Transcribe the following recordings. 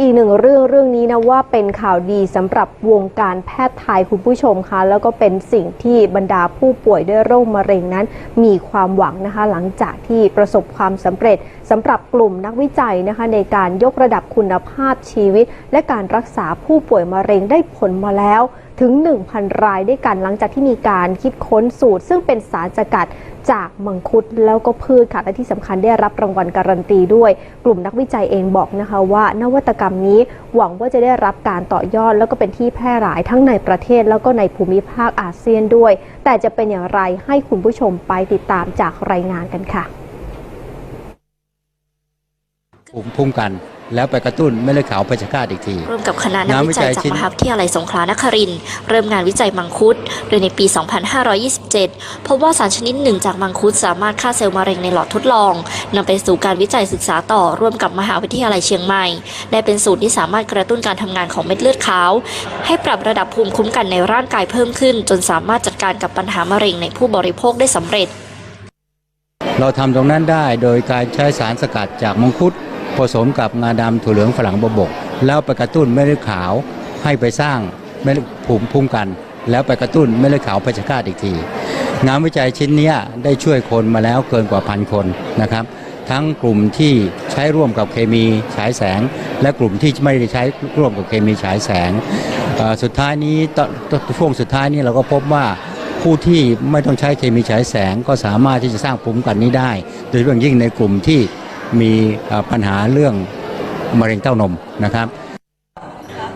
อีกหนึ่งเรื่องเรื่องนี้นะว่าเป็นข่าวดีสำหรับวงการแพทย์ไทยคุณผู้ชมคะแล้วก็เป็นสิ่งที่บรรดาผู้ป่วยด้วยโรคมะเร็งนั้น มีความหวังนะคะ หลังจากที่ประสบความสำเร็จสำหรับกลุ่มนักวิจัยนะคะ ในการยกระดับคุณภาพชีวิต และการรักษาผู้ป่วยมะเร็งได้ผลมาแล้วถึง 1,000 รายด้วยกันหลังจากที่มีการคิดค้นสูตร ซึ่งเป็นสารสกัดจากมังคุดแล้วก็พืชค่ะและที่สำคัญได้รับรางวัลการันตีด้วย กลุ่มนักวิจัยเองบอกนะคะว่า นวัตกรรมนี้หวังว่าจะได้รับการต่อยอด แล้วก็เป็นที่แพร่หลายทั้งในประเทศ แล้วก็ในภูมิภาคอาเซียนด้วย แต่จะเป็นอย่างไรให้คุณผู้ชมไปติดตามจากรายงานกันค่ะภูมิคุ้มกัน แล้วไปกระตุ้นเม็ดเลือดขาวเพชฌฆาตอีกทีร่วมกับคณะนักงานวิวิจัจัยยจากชิ้นมหาวิทยาลัยสงขลานครินทร์เริ่มงานวิจัยมังคุด โดยในปี 2527 พบว่าสารชนิดหนึ่งจากมังคุดสามารถฆ่าเซลล์มะเร็งในหลอดทดลองนำไปสู่การวิจัยศึกษาต่อร่วมกับมหาวิทยาลัยเชียงใหม่ ได้เป็นสูตรที่สามารถกระตุ้นการทำงานของเม็ดเลือดขาว ให้ปรับระดับภูมิคุ้มกันในร่างกายเพิ่มขึ้น จนสามารถจัดการกับปัญหามะเร็งในผู้บริโภคได้สำเร็จ เราทำตรงนั้นได้โดยการใช้สารสกัดจากมังคุด ผสมกับงาดำถั่วเหลืองฝรั่งบวบก แล้วไปกระตุ้นเม็ดเลือดขาวให้ไปสร้างเม็ดเลือดภูมิกัน แล้วไปกระตุ้นเม็ดเลือดขาวเพชฌฆาตอีกที งานวิจัยชิ้นนี้ได้ช่วยคนมาแล้วเกินกว่าพันคนนะครับ ทั้งกลุ่มที่ใช้ร่วมกับเคมีฉายแสง และกลุ่มที่ไม่ได้ใช้ร่วมกับเคมีฉายแสงสุดท้ายนี้ตตช่วงสุดท้ายนี้เราก็พบว่าผู้ที่ไม่ต้องใช้เคมีฉายแสงก็สามารถที่จะสร้างภูมิกันนี้ได้ โดยเฉพาะอย่างยิ่งในกลุ่มที่ มีปัญหาเรื่องมะเร็งเต้านมนะครับ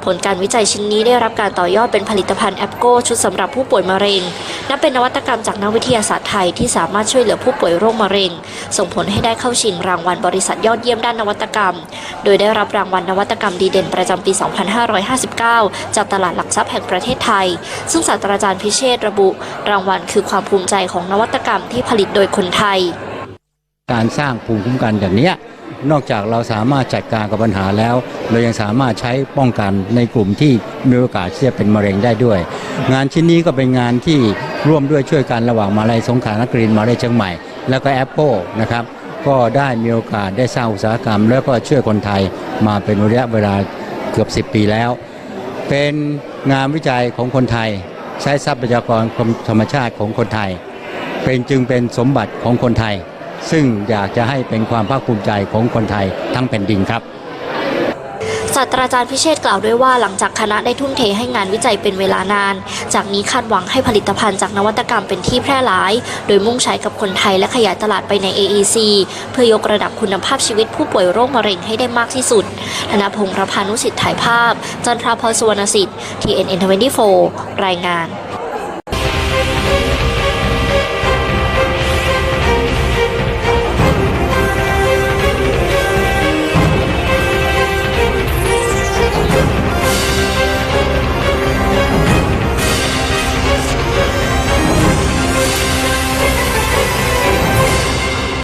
ผลการวิจัยชิ้นนี้ได้รับการต่อยอดเป็นผลิตภัณฑ์แอปโกชุดสำหรับผู้ป่วยมะเร็งนับเป็นนวัตกรรมจากนักวิทยาศาสตร์ไทยที่สามารถช่วยเหลือผู้ป่วยโรคมะเร็ง ส่งผลให้ได้เข้าชิงรางวัลบริษัทยอดเยี่ยมด้านนวัตกรรม โดยได้รับรางวัลนวัตกรรมดีเด่นประจำปี 2559 จากตลาดหลักทรัพย์แห่งประเทศไทย ซึ่งศาสตราจารย์พิเชษระบุ รางวัลคือความภูมิใจของนวัตกรรมที่ผลิตโดยคนไทย การสร้างภูมิคุ้มกันอย่างนี้นอกจากเราสามารถจัดการกับปัญหาแล้ว เรายังสามารถใช้ป้องกันในกลุ่มที่มีโอกาสที่จะเป็นมะเร็งได้ด้วย งานชิ้นนี้ก็เป็นงานที่ร่วมด้วยช่วยกันระหว่างมาลัยสงขลานครินมาลัยเชียงใหม่ แล้วก็แอปเปิลนะครับก็ได้มีโอกาสได้สร้างอุตสาหกรรม แล้วก็ช่วยคนไทยมาเป็นระยะเวลาเกือบ 10 ปีแล้ว เป็นงานวิจัยของคนไทย ใช้ทรัพยากรธรรมชาติของคนไทย เป็นจึงเป็นสมบัติของคนไทย ซึ่งอยากจะให้เป็นความภาคภูมิใจของคนไทยทั้งแผ่นดินครับศาสตราจารย์พิเชษ์กล่าวด้วยว่าหลังจากคณะได้ทุ่มเทให้งานวิจัยเป็นเวลานาน จากนี้คาดหวังให้ผลิตภัณฑ์จากนวัตกรรมเป็นที่แพร่หลาย โดยมุ่งใช้กับคนไทยและขยายตลาดไปใน AEC เพื่อยกระดับคุณภาพชีวิตผู้ป่วยโรคมะเร็งให้ได้มากที่สุด ธนพงศ์รพานุสิทธิ์ถ่ายภาพ จันทราพรสุวรรณสิทธิ์ TNN 24 รายงาน